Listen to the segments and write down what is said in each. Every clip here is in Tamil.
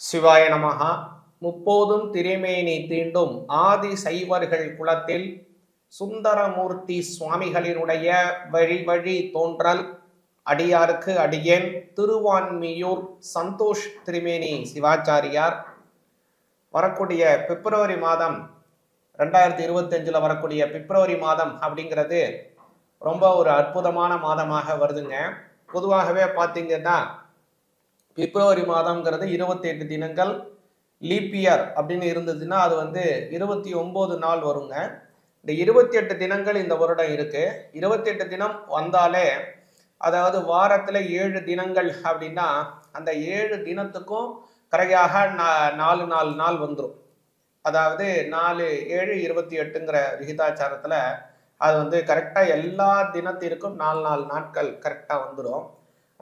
சிவாய நமகா முப்போதும் திருமேனி தீண்டும் ஆதி சைவர்கள் குலத்தில் சுந்தரமூர்த்தி சுவாமிகளினுடைய வழி வழி தோன்றல். அடியாருக்கு அடியேன் திருவான்மியூர் சந்தோஷ் திரிமேனி சிவாச்சாரியார். வரக்கூடிய பிப்ரவரி மாதம் ரெண்டாயிரத்தி இருபத்தஞ்சில் வரக்கூடிய பிப்ரவரி மாதம் அப்படிங்கிறது ரொம்ப ஒரு அற்புதமான மாதமாக வருதுங்க. பொதுவாகவே பார்த்தீங்கன்னா பிப்ரவரி மாதம்ங்கிறது இருபத்தி எட்டு தினங்கள் லீப் இயர் அப்படின்னு இருந்ததுன்னா அது வந்து இருபத்தி ஒம்பது நாள் வருங்க. இந்த இருபத்தி எட்டு தினங்கள் இந்த வருடம் இருக்கு. இருபத்தி எட்டு தினம் வந்தாலே அதாவது வாரத்தில் ஏழு தினங்கள் அப்படின்னா அந்த ஏழு தினத்துக்கும் கரையாக நா- நாலு நாலு நாள் வந்துடும் அதாவது நாலு ஏழு இருபத்தி எட்டுங்கிற விகிதாச்சாரத்தில் அது வந்து கரெக்டாக எல்லா தினத்திற்கும் நாலு நாலு நாட்கள் கரெக்டாக வந்துடும்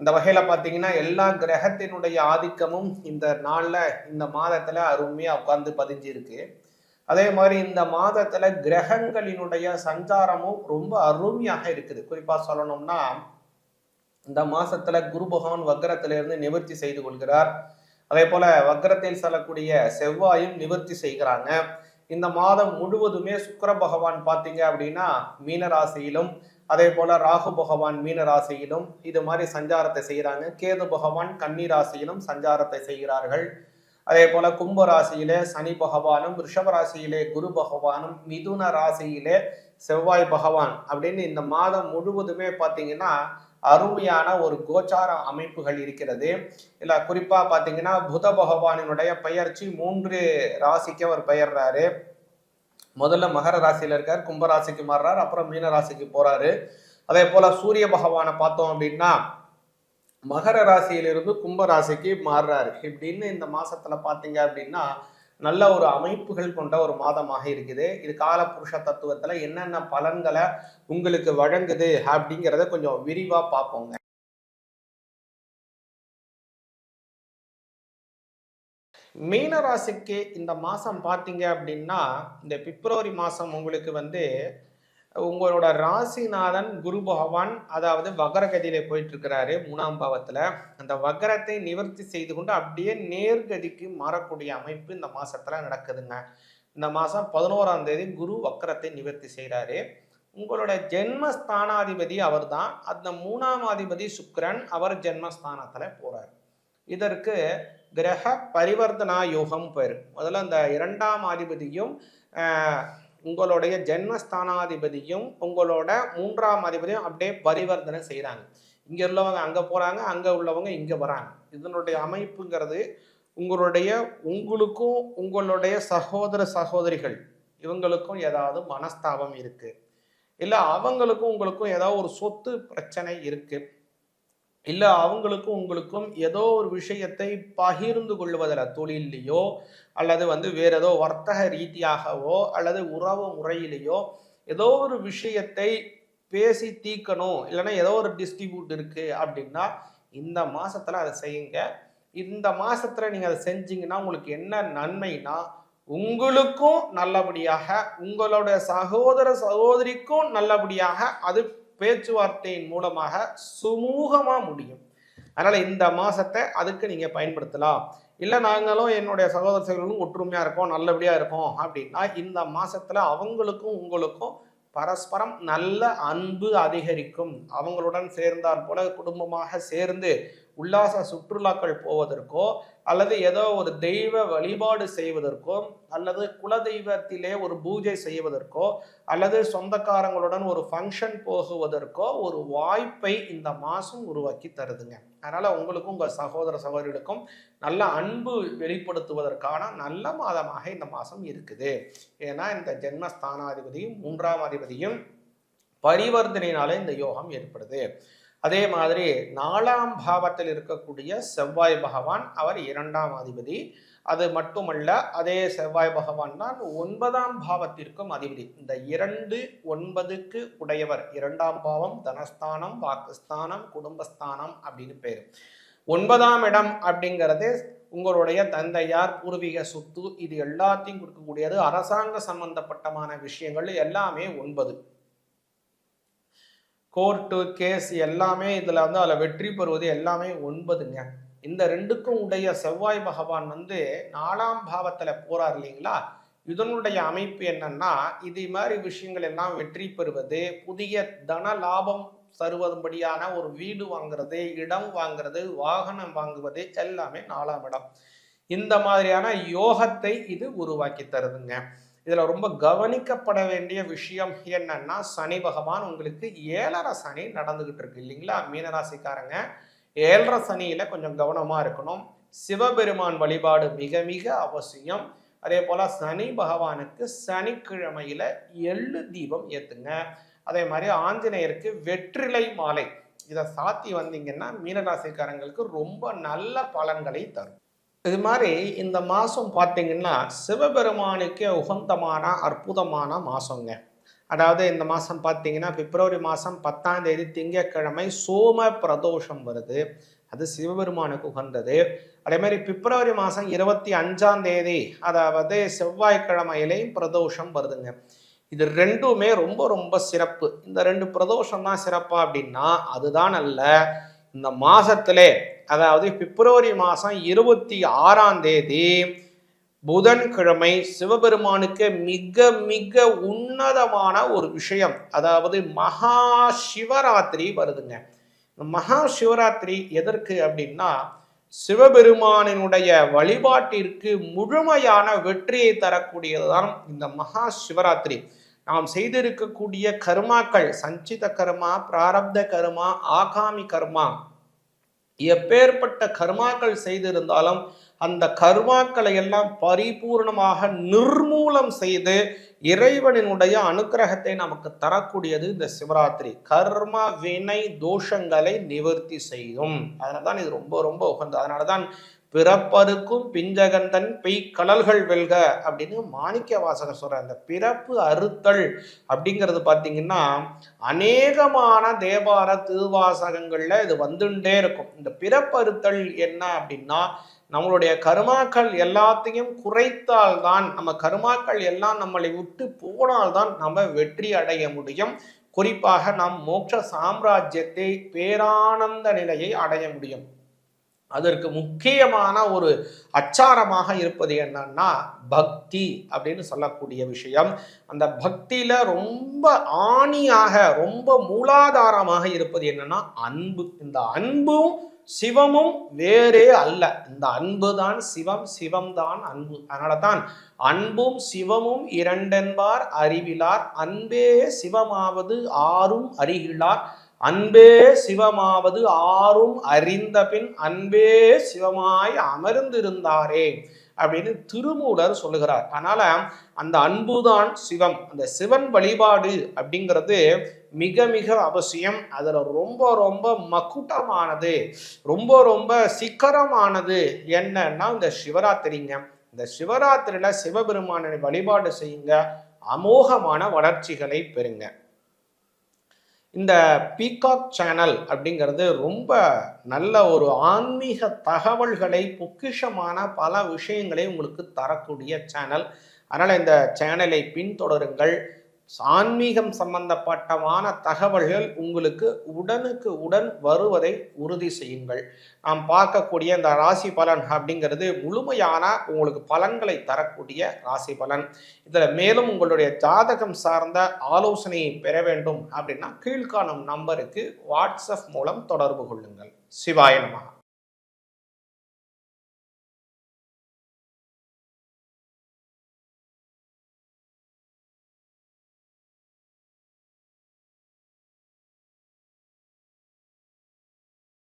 அந்த வகையில் பார்த்தீங்கன்னா எல்லா கிரகத்தினுடைய ஆதிக்கமும் இந்த நாளில் இந்த மாதத்தில் அருமையாக உட்கார்ந்து பதிஞ்சு இருக்கு அதே மாதிரி இந்த மாதத்தில் கிரகங்களினுடைய சஞ்சாரமும் ரொம்ப அருமையாக இருக்குது. குறிப்பாக சொல்லணும்னா இந்த மாசத்துல குரு பகவான் வக்கரத்திலிருந்து நிவர்த்தி செய்து கொள்கிறார். அதே போல வக்கரத்தில் செல்லக்கூடிய செவ்வாயும் நிவர்த்தி செய்கிறாங்க. இந்த மாதம் முழுவதுமே சுக்கர பகவான் பார்த்தீங்க அப்படின்னா மீனராசியிலும் அதே போல ராகு பகவான் மீன ராசியிலும் இது மாதிரி சஞ்சாரத்தை செய்கிறாங்க கேது பகவான் கன்னி ராசியிலும் சஞ்சாரத்தை செய்கிறார்கள். அதே போல கும்ப ராசியிலே சனி பகவானும் ரிஷப ராசியிலே குரு பகவானும் மிதுன ராசியிலே செவ்வாய் பகவான் அப்படின்னு இந்த மாதம் முழுவதுமே பார்த்தீங்கன்னா அருமையான ஒரு கோச்சார அமைப்புகள் இருக்கிறது. இல்லை குறிப்பாக பார்த்தீங்கன்னா புத பகவானினுடைய பெயர்ச்சி மூன்று ராசிக்கு அவர் பெயர்றாரு. முதல்ல மகர ராசியில இருக்கார் கும்ப ராசிக்கு மாறுறார் அப்புறம் மீன ராசிக்கு போறாரு. அதே போல சூரிய பகவானை பார்த்தோம் அப்படின்னா மகர ராசியிலிருந்து கும்ப ராசிக்கு மாறுறாரு. இப்படின்னு இந்த மாசத்துல பாத்தீங்க அப்படின்னா நல்ல ஒரு அமைப்புகள் கொண்ட ஒரு மாதமாக இருக்குது. இது காலபுருஷ தத்துவத்துல என்னென்ன பலன்களை உங்களுக்கு வழங்குது அப்படிங்கிறத கொஞ்சம் விரிவா பார்ப்போங்க. மீனராசிக்கு இந்த மாதம் பார்த்தீங்க அப்படின்னா இந்த பிப்ரவரி மாதம் உங்களுக்கு வந்து உங்களோட ராசிநாதன் குரு பகவான் அதாவது வக்ரகதியில போயிட்டு இருக்கிறாரு மூணாம் பாவத்துல. அந்த வக்ரத்தை நிவர்த்தி செய்து கொண்டு அப்படியே நேர்கதிக்கு மாறக்கூடிய அமைப்பு இந்த மாசத்துல நடக்குதுங்க. இந்த மாசம் பதினோராம் தேதி குரு வக்ரத்தை நிவர்த்தி செய்கிறாரு உங்களோட ஜென்மஸ்தானாதிபதி அவர் தான் அந்த மூணாம் அதிபதி சுக்கரன் அவர் ஜென்மஸ்தானத்துல போறார். இதற்கு கிரக பரிவர்த்தனா யோகம் பேர். முதல்ல அந்த இரண்டாம் அதிபதியும் உங்களுடைய ஜென்மஸ்தானாதிபதியும் உங்களோட மூன்றாம் அதிபதியும் அப்படியே பரிவர்த்தனை செய்கிறாங்க இங்கே உள்ளவங்க அங்கே போகிறாங்க அங்கே உள்ளவங்க இங்கே வராங்க. இதனுடைய அமைப்புங்கிறது உங்களுடைய உங்களுக்கும் உங்களுடைய சகோதர சகோதரிகள் இவங்களுக்கும் ஏதாவது மனஸ்தாபம் இருக்குது இல்லை அவங்களுக்கும் உங்களுக்கும் ஏதாவது ஒரு சொத்து பிரச்சனை இருக்குது இல்லை அவங்களுக்கும் உங்களுக்கும் ஏதோ ஒரு விஷயத்தை பகிர்ந்து கொள்வதில் தொழிலையோ அல்லது வந்து வேற ஏதோ வர்த்தக ரீதியாகவோ அல்லது உறவு முறையிலேயோ ஏதோ ஒரு விஷயத்தை பேசி தீர்க்கணும் இல்லைன்னா ஏதோ ஒரு டிஸ்ட்ரிபியூட் இருக்குது அப்படின்னா இந்த மாதத்தில் அதை செய்யுங்க. இந்த மாதத்தில் நீங்கள் அதை செஞ்சீங்கன்னா உங்களுக்கு என்ன நன்மைனா உங்களுக்கும் நல்லபடியாக உங்களுடைய சகோதர சகோதரிக்கும் நல்லபடியாக அது பேச்சுவார்த்தையின் மூலமாக சுமூகமாக முடியும். அதனால் இந்த மாதத்தை அதுக்கு நீங்கள் பயன்படுத்தலாம். இல்லை நாங்களும் என்னுடைய சகோதர சகோதரர்களும் ஒற்றுமையாக இருக்கோம் நல்லபடியாக இருக்கோம் அப்படின்னா இந்த மாதத்தில் அவங்களுக்கும் உங்களுக்கும் பரஸ்பரம் நல்ல அன்பு அதிகரிக்கும். அவங்களுடன் சேர்ந்தால் போல குடும்பமாக சேர்ந்து உல்லாச சுற்றுலாக்கள் போவதற்கோ அல்லது ஏதோ ஒரு தெய்வ வழிபாடு செய்வதற்கோ அல்லது குலதெய்வத்திலே ஒரு பூஜை செய்வதற்கோ அல்லது சொந்தக்காரங்களுடன் ஒரு ஃபங்க்ஷன் போகுவதற்கோ ஒரு வாய்ப்பை இந்த மாதம் உருவாக்கி தருதுங்க. அதனால் உங்களுக்கும் உங்கள் சகோதர சகோதரிகளுக்கும் நல்ல அன்பு வெளிப்படுத்துவதற்கான நல்ல மாதமாக இந்த மாதம் இருக்குது. ஏன்னா இந்த ஜென்மஸ்தானாதிபதியும் மூன்றாம் அதிபதியும் பரிவர்த்தனையினால இந்த யோகம் ஏற்படுது. அதே மாதிரி நாலாம் பாவத்தில் இருக்கக்கூடிய செவ்வாய் பகவான் அவர் இரண்டாம் அதிபதி. அது மட்டுமல்ல அதே செவ்வாய் பகவான் தான் ஒன்பதாம் பாவத்திற்கும் அதிபதி. இந்த இரண்டு ஒன்பதுக்கு உடையவர். இரண்டாம் பாவம் தனஸ்தானம் வாக்குஸ்தானம் குடும்பஸ்தானம் அப்படின்னு பேர். ஒன்பதாம் இடம் அப்படிங்கிறது உங்களுடைய தந்தையார் பூர்வீக சொத்து இது எல்லாத்தையும் கொடுக்கக்கூடியது அரசாங்க சம்பந்தப்பட்டமான விஷயங்கள் எல்லாமே ஒன்பது. கோர்ட்டு கேஸ் எல்லாமே இதில் வந்து அதில் வெற்றி பெறுவது எல்லாமே ஒன்பதுங்க. இந்த ரெண்டுக்கும் உடைய செவ்வாய் பகவான் வந்து நாலாம் பாவத்தில் போறார் இல்லைங்களா? இதனுடைய அமைப்பு என்னன்னா இது மாதிரி விஷயங்கள் எல்லாம் வெற்றி பெறுவது புதிய தன லாபம் தருவதுபடியான ஒரு வீடு வாங்குறது இடம் வாங்குறது வாகனம் வாங்குவது எல்லாமே நாலாம் இடம். இந்த மாதிரியான யோகத்தை இது உருவாக்கி தருதுங்க. இதில் ரொம்ப கவனிக்கப்பட வேண்டிய விஷயம் என்னன்னா சனி பகவான் உங்களுக்கு ஏழரை சனி நடந்துகிட்டு இருக்கு இல்லைங்களா? மீனராசிக்காரங்க. ஏழரை சனியில கொஞ்சம் கவனமா இருக்கணும். சிவபெருமான் வழிபாடு மிக மிக அவசியம். அதே போல சனி பகவானுக்கு சனிக்கிழமையில எள்ளு தீபம் ஏத்துங்க. அதே மாதிரி ஆஞ்சநேயருக்கு வெற்றிலை மாலை. இதை சாத்தி வந்தீங்கன்னா மீனராசிக்காரங்களுக்கு ரொம்ப நல்ல பலன்களை தரும். இது மாதிரி இந்த மாதம் பார்த்தீங்கன்னா சிவபெருமானுக்கே உகந்தமான அற்புதமான மாதங்க அதாவது இந்த மாதம் பார்த்தீங்கன்னா பிப்ரவரி மாதம் பத்தாம் தேதி திங்கட்கிழமை சோம பிரதோஷம் வருது. அது சிவபெருமானுக்கு உகந்தது. அதே மாதிரி பிப்ரவரி மாதம் இருபத்தி அஞ்சாம் தேதி அதாவது செவ்வாய்க்கிழமையிலையும் பிரதோஷம் வருதுங்க. இது ரெண்டுமே ரொம்ப ரொம்ப சிறப்பு. இந்த ரெண்டு பிரதோஷம் தான் சிறப்பா அப்படின்னா அதுதான் அல்ல. இந்த மாசத்திலே அதாவது பிப்ரவரி மாதம் இருபத்தி ஆறாம் தேதி புதன்கிழமை சிவபெருமானுக்கு மிக மிக உன்னதமான ஒரு விஷயம். அதாவது மகா சிவராத்திரி வருதுங்க. மகா சிவராத்திரி எதற்கு அப்படின்னா சிவபெருமானினுடைய வழிபாட்டிற்கு முழுமையான வெற்றியை தரக்கூடியதுதான் இந்த மகா சிவராத்திரி. நாம் செய்திருக்கக்கூடிய கர்மாக்கள் சஞ்சித கர்மா பிராரப்த கர்மா ஆகாமி கர்மா எப்பேற்பட்ட கர்மாக்கள் செய்திருந்தாலும் அந்த கர்மாக்களை எல்லாம் பரிபூர்ணமாக நிர்மூலம் செய்து இறைவனினுடைய அனுக்கிரகத்தை நமக்கு தரக்கூடியது இந்த சிவராத்திரி. கர்ம வினை தோஷங்களை நிவர்த்தி செய்யும். அதனால தான் இது ரொம்ப ரொம்ப உகந்தது. அதனால தான் பிறப்பருக்கும் பிஞ்சகந்தன் பெய் கடல்கள் வெல்க அப்படின்னு மாணிக்க வாசகர் சொல்ற அந்த பிறப்பு அறுத்தல் அப்படிங்கிறது பார்த்தீங்கன்னா அநேகமான தேவார திருவாசகங்கள்ல இது வந்துட்டே இருக்கும். இந்த பிறப்பறுத்தல் என்ன அப்படின்னா நம்மளுடைய கருமாக்கள் எல்லாத்தையும் குறைத்தால்தான் நம்ம கருமாக்கள் எல்லாம் நம்மளை விட்டு போனால்தான் நம்ம வெற்றி அடைய முடியும். குறிப்பாக நாம் மோட்ச சாம்ராஜ்யத்தை பேரானந்த நிலையை அடைய முடியும். அதற்கு முக்கியமான ஒரு அச்சாரமாக இருப்பது என்னன்னா பக்தி அப்படின்னு சொல்லக்கூடிய விஷயம். அந்த பக்தியில ரொம்ப ஆணியாக ரொம்ப மூலாதாரமாக இருப்பது என்னன்னா அன்பு. இந்த அன்பும் சிவமும் வேறே அல்ல. இந்த அன்பு தான் சிவம் சிவம் தான் அன்பு. அதனால தான் அன்பும் சிவமும் இரண்டென்பார் அறிவிலார். அன்பே சிவமாவது ஆறும் அறிகிலார். அன்பே சிவமாவது ஆறும் அறிந்த பின் அன்பே சிவமாய் அமர்ந்திருந்தாரே அப்படின்னு திருமூலர் சொல்லுகிறார். அதனால அந்த அன்புதான் சிவம் அந்த சிவன் வழிபாடு அப்படிங்கிறது மிக மிக அவசியம். அதில் ரொம்ப ரொம்ப மக்குட்டமானது ரொம்ப ரொம்ப சிக்கரமானது என்னன்னா இந்த சிவராத்திரிங்க. இந்த சிவராத்திரியில சிவபெருமானனை வழிபாடு செய்யுங்க அமோகமான வளர்ச்சிகளை பெறுங்க. இந்த பீகாக் சேனல் அப்படிங்கிறது ரொம்ப நல்ல ஒரு ஆன்மீக தகவல்களை பொக்கிஷமான பல விஷயங்களை உங்களுக்கு தரக்கூடிய சேனல் அதனால் இந்த சேனலை பின்தொடருங்கள். ஆன்மீகம் சம்பந்தப்பட்டமான தகவல்கள் உங்களுக்கு உடனுக்கு உடன் வருவதை உறுதி செய்யுங்கள். நாம் பார்க்கக்கூடிய இந்த ராசி பலன் அப்படிங்கிறது முழுமையான உங்களுக்கு பலன்களை தரக்கூடிய ராசி பலன். இதில் மேலும் உங்களுடைய ஜாதகம் சார்ந்த ஆலோசனையை பெற வேண்டும் அப்படின்னா கீழ்காணும் நம்பருக்கு வாட்ஸ்அப் மூலம் தொடர்பு கொள்ளுங்கள். சிவாய நமகா